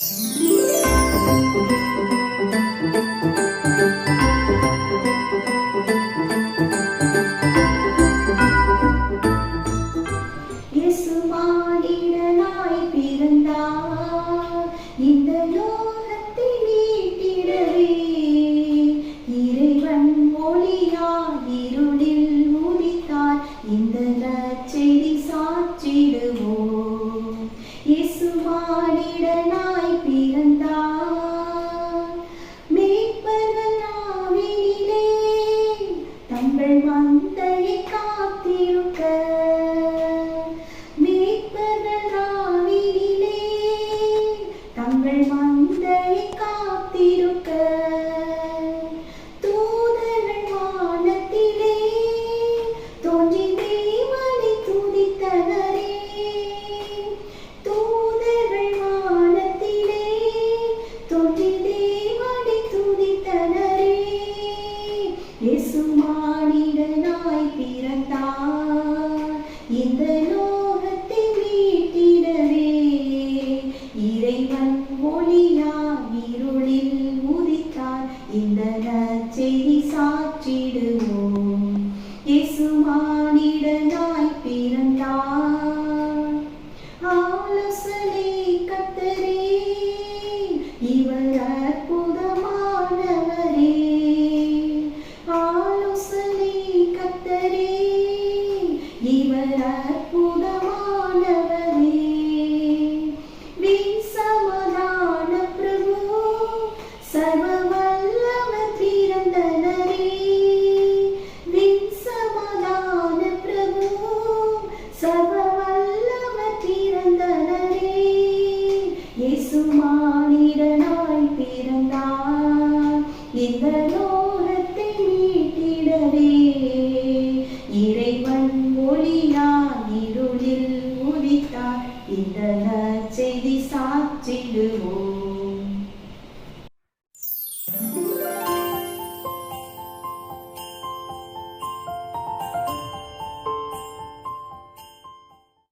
Mm-hmm. சர்வவல்லவர் பிறந்தனரே இயேசு மானிடனாய் பிறந்தார். இந்த லோகத்தை மீட்டிடவே. இறைவன் ஒளியார் இருளில் உதித்தார். இந்த நற்செய்தி சாற்றிடுவோம்.